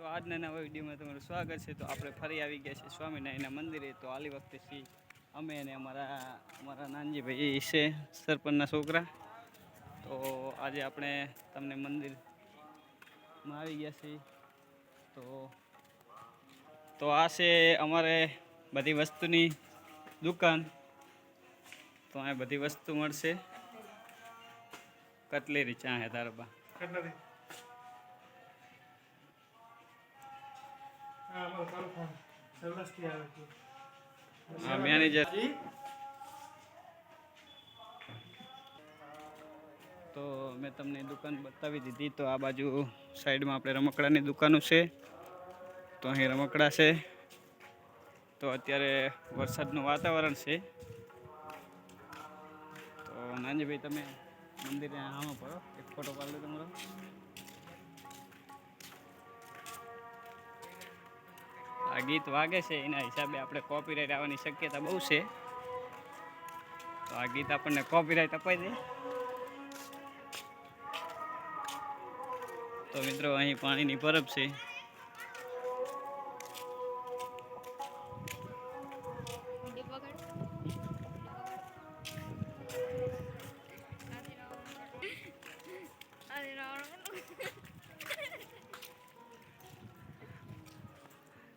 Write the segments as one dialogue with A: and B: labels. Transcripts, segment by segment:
A: મિત્રો, આજના નવા વિડીયોમાં તમારું સ્વાગત છે. તો આપણે ફરી આવી ગયા છીએ સ્વામિનારાયણના મંદિરે. તો આલી વખતે છીએ અમે અને અમારા અમારા નાનજીભાઈ છે, સરપંચના છોકરા. તો આજે આપણે તમને મંદિરમાં આવી ગયા છીએ. તો તો આ છે અમારે બધી વસ્તુની દુકાન. તો અહીંયા બધી વસ્તુ મળશે. કટલેરી ચા હે તારા
B: હા
A: મેનેજર તો. મેં તમને દુકાન બતાવી દીધી તો આ બાજુ સાઈડમાં આપણે રમકડાની દુકાનો છે. તો અહીં રમકડા છે. તો અત્યારે વરસાદનું વાતાવરણ છે. તો નાનજીભાઈ તમે મંદિરે આમાં પડો. એક ફોટો પાડી તમારો. આ ગીત વાગે છે, એના હિસાબે આપણે કોપીરાઇટ આવવાની શક્યતા બહુ છે. તો આ ગીત આપણને કોપીરાઇટ અપાઈ દે. તો મિત્રો, અહીં પાણીની પરબ છે.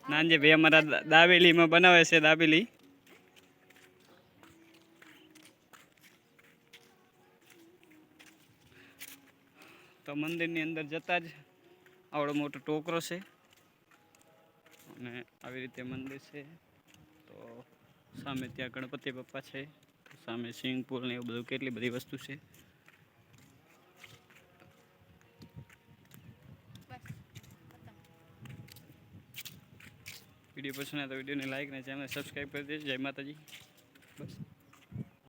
A: નાનજી ભાઈ અમારા દાબેલીમાં બનાવે છે દાબેલી. તો મંદિરની અંદર જતા જ આવડો મોટો ટોકરો છે. અને આવી રીતે મંદિર છે. તો સામે ત્યાં ગણપતિ બાપ્પા છે. સામે સ્વિમિંગ પુલ ને એવું બધું કેટલી બધી વસ્તુ છે. વીડિયો પસંદ આવે તો વિડીયોને લાઇક અને ચેનલ સબસ્ક્રાઈબ કરી દેજો. જય માતાજી. બસ.